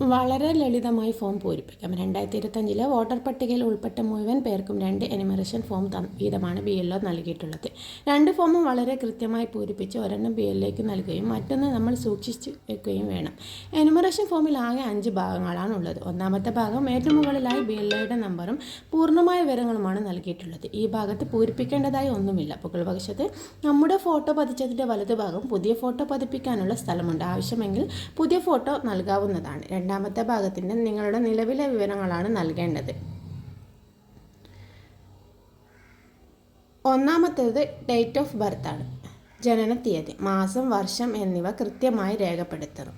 വളരെ ലളിതമായി ഫോം പൂരിപ്പിക്കാം. രണ്ടായിരത്തി ഇരുപത്തഞ്ചിലെ വോട്ടർ പട്ടികയിൽ ഉൾപ്പെട്ട മുഴുവൻ പേർക്കും രണ്ട് എനിമറേഷൻ ഫോം വീതമാണ് ബി എൽ നൽകിയിട്ടുള്ളത്. രണ്ട് ഫോമും വളരെ കൃത്യമായി പൂരിപ്പിച്ച് ഒരെണ്ണം ബി എല്ലേക്ക് നൽകുകയും മറ്റൊന്ന് നമ്മൾ സൂക്ഷിച്ച് വെക്കുകയും വേണം. എനിമറേഷൻ ഫോമിൽ ആകെ അഞ്ച് ഭാഗങ്ങളാണ് ഉള്ളത്. ഒന്നാമത്തെ ഭാഗം ഏറ്റവും മുകളിലായി ബി എൽ ഒയുടെ നമ്പറും പൂർണമായ വിവരങ്ങളുമാണ് നൽകിയിട്ടുള്ളത്. ഈ ഭാഗത്ത് പൂരിപ്പിക്കേണ്ടതായി ഒന്നുമില്ല. പുകൾ വശത്ത് നമ്മുടെ ഫോട്ടോ പതിച്ചതിന്റെ വലതുഭാഗം പുതിയ ഫോട്ടോ പതിപ്പിക്കാനുള്ള സ്ഥലമുണ്ട്. ആവശ്യമെങ്കിൽ പുതിയ ഫോട്ടോ നൽകാവുന്നതാണ്. രണ്ടാമത്തെ ഭാഗത്തിന്റെ നിങ്ങളുടെ നിലവിലെ വിവരങ്ങളാണ് നൽകേണ്ടത്. ഒന്നാമത്തേത് ഡേറ്റ് ഓഫ് ബർത്ത് ആണ്. ജനന തീയതി മാസം വർഷം എന്നിവ കൃത്യമായി രേഖപ്പെടുത്തണം.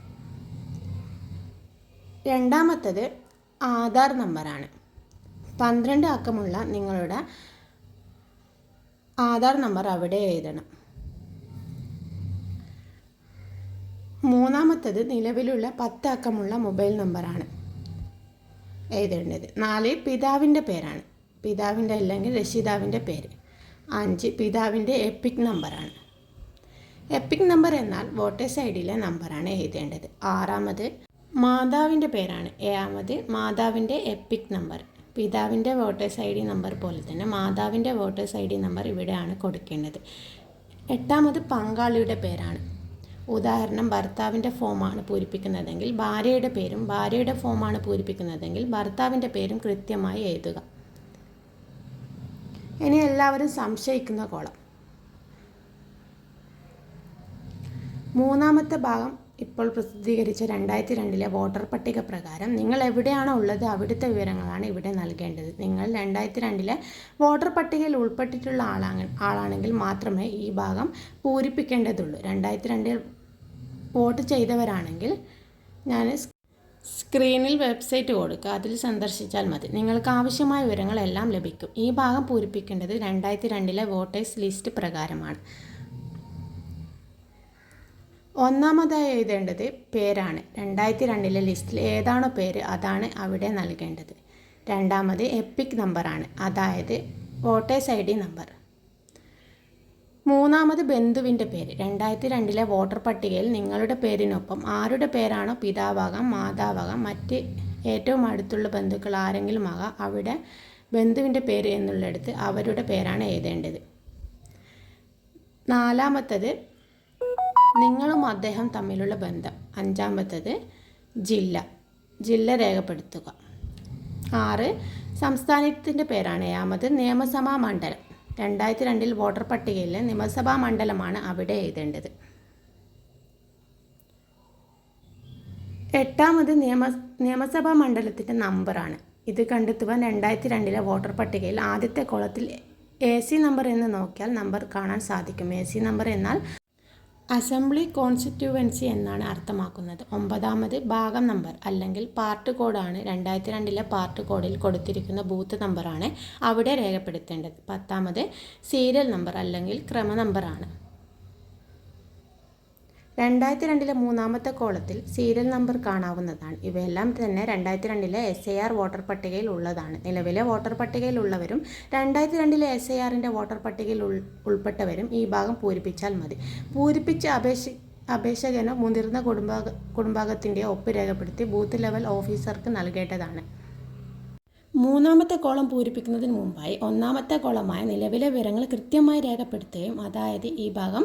രണ്ടാമത്തേത് ആധാർ നമ്പറാണ് പന്ത്രണ്ട് അക്കമുള്ള നിങ്ങളുടെ ആധാർ നമ്പർ അവിടെ എഴുതണം. മൂന്നാമത്തത് നിലവിലുള്ള പത്ത് അക്കമുള്ള മൊബൈൽ നമ്പറാണ്. എഴുതേണ്ടത് നാല് പിതാവിന്റെ പേരാണ്. പിതാവിന്റെ അല്ലെങ്കിൽ രക്ഷിതാവിന്റെ പേര്. അഞ്ച് പിതാവിന്റെ എപ്പിക് നമ്പറാണ്. എപ്പിക് നമ്പർ എന്നാൽ വോട്ടേഴ്സ് ഐ ഡിയിലെ നമ്പറാണ് എഴുതേണ്ടത്. ആറാമത് മാതാവിന്റെ പേരാണ്. ഏഴാമത് മാതാവിന്റെ എപ്പിക് നമ്പർ. പിതാവിന്റെ വോട്ടേഴ്സ് ഐ ഡി നമ്പർ പോലെ തന്നെ മാതാവിന്റെ വോട്ടേഴ്സ് ഐ ഡി നമ്പർ ഇവിടെയാണ് കൊടുക്കേണ്ടത്. എട്ടാമത് പങ്കാളിയുടെ പേരാണ്. ഉദാഹരണം ഭർത്താവിന്റെ ഫോമാണ് പൂരിപ്പിക്കുന്നതെങ്കിൽ ഭാര്യയുടെ പേരും ഭാര്യയുടെ ഫോമാണ് പൂരിപ്പിക്കുന്നതെങ്കിൽ ഭർത്താവിന്റെ പേരും കൃത്യമായി എഴുതുക. ഇനി എല്ലാവരും സംശയിക്കുന്ന കോളം. മൂന്നാമത്തെ ഭാഗം ഇപ്പോൾ പ്രസിദ്ധീകരിച്ച രണ്ടായിരത്തി രണ്ടിലെ വോട്ടർ പട്ടിക പ്രകാരം നിങ്ങൾ എവിടെയാണോ ഉള്ളത് അവിടുത്തെ വിവരങ്ങളാണ് ഇവിടെ നൽകേണ്ടത്. നിങ്ങൾ രണ്ടായിരത്തി രണ്ടിലെ വോട്ടർ പട്ടികയിൽ ഉൾപ്പെട്ടിട്ടുള്ള ആളാണ് ആളാണെങ്കിൽ മാത്രമേ ഈ ഭാഗം പൂരിപ്പിക്കേണ്ടതുള്ളൂ. രണ്ടായിരത്തി രണ്ടിൽ വോട്ട് ചെയ്തവരാണെങ്കിൽ ഞാൻ സ്ക്രീനിൽ വെബ്സൈറ്റ് കൊടുക്കുക. അതിൽ സന്ദർശിച്ചാൽ മതി. നിങ്ങൾക്ക് ആവശ്യമായ വിവരങ്ങളെല്ലാം ലഭിക്കും. ഈ ഭാഗം പൂരിപ്പിക്കേണ്ടത് രണ്ടായിരത്തി രണ്ടിലെ വോട്ടേഴ്സ് ലിസ്റ്റ് പ്രകാരമാണ്. ഒന്നാമതായി എഴുതേണ്ടത് പേരാണ്. രണ്ടായിരത്തി രണ്ടിലെ ലിസ്റ്റിൽ ഏതാണോ പേര് അതാണ് അവിടെ നൽകേണ്ടത്. രണ്ടാമത് എപ്പിക് നമ്പറാണ് അതായത് വോട്ടേഴ്സ് ഐ ഡി നമ്പർ മൂന്നാമത് ബന്ധുവിന്റെ പേര്. രണ്ടായിരത്തി രണ്ടിലെ വോട്ടർ പട്ടികയിൽ നിങ്ങളുടെ പേരിനൊപ്പം ആരുടെ പേരാണോ പിതാവാകാം മാതാവാകാം മറ്റ് ഏറ്റവും അടുത്തുള്ള ബന്ധുക്കൾ ആരെങ്കിലും ആകാം അവിടെ ബന്ധുവിന്റെ പേര് എന്നുള്ളിടത്ത് അവരുടെ പേരാണ് എഴുതേണ്ടത്. നാലാമത്തത് നിങ്ങളും അദ്ദേഹം തമ്മിലുള്ള ബന്ധം. അഞ്ചാമത്തത് ജില്ല. ജില്ല രേഖപ്പെടുത്തുക. ആറ്. സംസ്ഥാനത്തിന്റെ പേരാണ്. ഏഴാമത് നിയമസഭാ മണ്ഡലം. രണ്ടായിരത്തി രണ്ടിൽ വോട്ടർ പട്ടികയിലെ നിയമസഭാ മണ്ഡലമാണ് അവിടെ എഴുതേണ്ടത്. എട്ടാമത് നിയമ നിയമസഭാ മണ്ഡലത്തിന്റെ നമ്പറാണ്. ഇത് കണ്ടെത്തുവാൻ രണ്ടായിരത്തി രണ്ടിലെ വോട്ടർ പട്ടികയിൽ ആദ്യത്തെ കോളത്തിൽ എ സി നമ്പർ എന്ന് നോക്കിയാൽ നമ്പർ കാണാൻ സാധിക്കും. എ സി നമ്പർ എന്നാൽ അസംബ്ലി കോൺസ്റ്റിറ്റ്യുവൻസി എന്നാണ് അർത്ഥമാക്കുന്നത്. ഒമ്പതാമത് ഭാഗം നമ്പർ അല്ലെങ്കിൽ പാർട്ട് കോഡാണ്. രണ്ടായിരത്തി രണ്ടിലെ പാർട്ട് കോഡിൽ കൊടുത്തിരിക്കുന്ന ബൂത്ത് നമ്പറാണ് അവിടെ രേഖപ്പെടുത്തേണ്ടത്. പത്താമത് സീരിയൽ നമ്പർ അല്ലെങ്കിൽ ക്രമ നമ്പറാണ്. രണ്ടായിരത്തി രണ്ടിലെ മൂന്നാമത്തെ കോളത്തിൽ സീരിയൽ നമ്പർ കാണാവുന്നതാണ്. ഇവയെല്ലാം തന്നെ രണ്ടായിരത്തി രണ്ടിലെ എസ് ഐ ആർ വോട്ടർ പട്ടികയിൽ ഉള്ളതാണ്. നിലവിലെ വോട്ടർ പട്ടികയിൽ ഉള്ളവരും രണ്ടായിരത്തി രണ്ടിലെ എസ് ഐ ആറിന്റെ വോട്ടർ പട്ടികയിൽ ഉൾപ്പെട്ടവരും ഈ ഭാഗം പൂരിപ്പിച്ചാൽ മതി. പൂരിപ്പിച്ച് അപേക്ഷ അപേക്ഷകനോ മുതിർന്ന കുടുംബ കുടുംബാംഗത്തിന്റെ ഒപ്പ് രേഖപ്പെടുത്തി ബൂത്ത് ലെവൽ ഓഫീസർക്ക് നൽകേണ്ടതാണ്. മൂന്നാമത്തെ കോളം പൂരിപ്പിക്കുന്നതിന് മുമ്പായി ഒന്നാമത്തെ കോളമായ നിലവിലെ വിവരങ്ങൾ കൃത്യമായി രേഖപ്പെടുത്തുകയും അതായത് ഈ ഭാഗം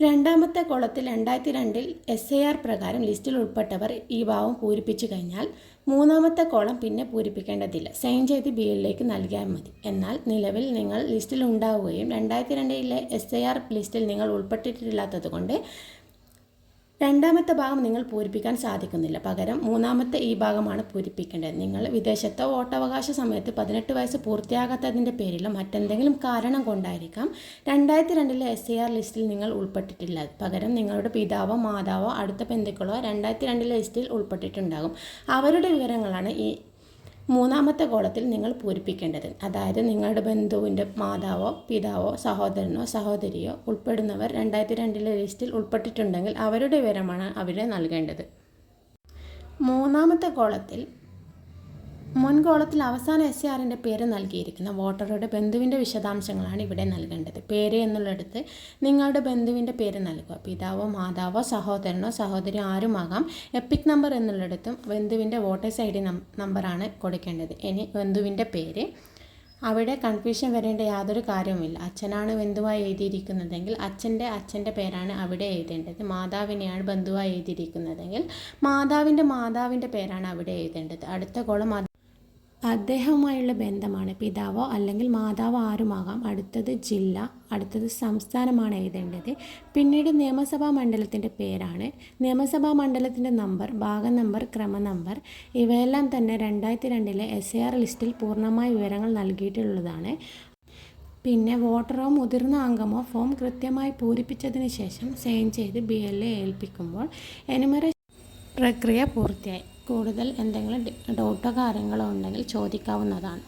രണ്ടാമത്തെ കോളത്തിൽ രണ്ടായിരത്തി രണ്ടിൽ എസ് എ ആർ പ്രകാരം ലിസ്റ്റിൽ ഉൾപ്പെട്ടവർ ഈ ഭാവം പൂരിപ്പിച്ചു കഴിഞ്ഞാൽ മൂന്നാമത്തെ കോളം പിന്നെ പൂരിപ്പിക്കേണ്ടതില്ല. സൈൻ ചെയ്ത് ബി എല്ലിലേക്ക് നൽകിയാൽ മതി. എന്നാൽ നിലവിൽ നിങ്ങൾ ലിസ്റ്റിൽ ഉണ്ടാവുകയും രണ്ടായിരത്തി രണ്ടിലെ എസ് ഐ ആർ ലിസ്റ്റിൽ നിങ്ങൾ ഉൾപ്പെട്ടിട്ടില്ലാത്തത് കൊണ്ട് രണ്ടാമത്തെ ഭാഗം നിങ്ങൾ പൂരിപ്പിക്കാൻ സാധിക്കുന്നില്ല. പകരം മൂന്നാമത്തെ ഈ ഭാഗമാണ് പൂരിപ്പിക്കേണ്ടത്. നിങ്ങൾ വിദേശത്തെ വോട്ടവകാശ സമയത്ത് പതിനെട്ട് വയസ്സ് പൂർത്തിയാകാത്തതിന്റെ പേരിലോ മറ്റെന്തെങ്കിലും കാരണം കൊണ്ടായിരിക്കാം രണ്ടായിരത്തി രണ്ടിലെ എസ് സി ആർ ലിസ്റ്റിൽ നിങ്ങൾ ഉൾപ്പെട്ടിട്ടില്ല പകരം നിങ്ങളുടെ പിതാവോ മാതാവോ അടുത്ത ബന്ധുക്കളോ രണ്ടായിരത്തി രണ്ടിലെ ലിസ്റ്റിൽ ഉൾപ്പെട്ടിട്ടുണ്ടാകും. അവരുടെ വിവരങ്ങളാണ് ഈ മൂന്നാമത്തെ കോളത്തിൽ നിങ്ങൾ പൂരിപ്പിക്കേണ്ടത്. അതായത് നിങ്ങളുടെ ബന്ധുവിന്റെ മാതാവോ പിതാവോ സഹോദരനോ സഹോദരിയോ ഉൾപ്പെടുന്നവർ രണ്ടായിരത്തി രണ്ടിലെ ലിസ്റ്റിൽ ഉൾപ്പെട്ടിട്ടുണ്ടെങ്കിൽ അവരുടെ വിവരമാണ് അവിടെ നൽകേണ്ടത്. മൂന്നാമത്തെ കോളത്തിൽ മുൻകോളത്തിൽ അവസാന എസ് ആറിന്റെ പേര് നൽകിയിരിക്കുന്ന വോട്ടറുടെ ബന്ധുവിന്റെ വിശദാംശങ്ങളാണ് ഇവിടെ നൽകേണ്ടത്. പേര് എന്നുള്ളിടത്ത് നിങ്ങളുടെ ബന്ധുവിന്റെ പേര് നൽകുക. പിതാവോ മാതാവോ സഹോദരനോ സഹോദരി ആരുമാകാം. എപ്പിക് നമ്പർ എന്നുള്ളിടത്തും ബന്ധുവിന്റെ വോട്ടേഴ്സ് ഐ ഡി നമ്പറാണ് കൊടുക്കേണ്ടത്. ഇനി ബന്ധുവിന്റെ പേര്. അവിടെ കൺഫ്യൂഷൻ വരേണ്ട യാതൊരു കാര്യവുമില്ല. അച്ഛനാണ് ബന്ധുവായി എഴുതിയിരിക്കുന്നതെങ്കിൽ അച്ഛന്റെ അച്ഛന്റെ പേരാണ് അവിടെ എഴുതേണ്ടത്. മാതാവിനെയാണ് ബന്ധുവായി എഴുതിയിരിക്കുന്നതെങ്കിൽ മാതാവിന്റെ മാതാവിന്റെ പേരാണ് അവിടെ എഴുതേണ്ടത്. അടുത്ത കോളം അദ്ദേഹവുമായുള്ള ബന്ധമാണ്. പിതാവോ അല്ലെങ്കിൽ മാതാവോ ആരുമാകാം. അടുത്തത് ജില്ല അടുത്തത് സംസ്ഥാനമാണ് എഴുതേണ്ടത്. പിന്നീട് നിയമസഭാ മണ്ഡലത്തിന്റെ പേരാണ്. നിയമസഭാ മണ്ഡലത്തിന്റെ നമ്പർ ഭാഗ നമ്പർ ക്രമ നമ്പർ ഇവയെല്ലാം തന്നെ രണ്ടായിരത്തി രണ്ടിലെ എസ് എ ആർ ലിസ്റ്റിൽ പൂർണമായ വിവരങ്ങൾ നൽകിയിട്ടുള്ളതാണ്. പിന്നെ വോട്ടറോ മുതിർന്ന അംഗമോ ഫോം കൃത്യമായി പൂരിപ്പിച്ചതിന് ശേഷം സൈൻ ചെയ്ത് ബി എൽ എ ഏൽപ്പിക്കുമ്പോൾ എനിമറേഷൻ പ്രക്രിയ പൂർത്തിയായി. കൂടുതൽ എന്തെങ്കിലും ഡൗട്ടോ കാര്യങ്ങളോ ഉണ്ടെങ്കിൽ ചോദിക്കാവുന്നതാണ്.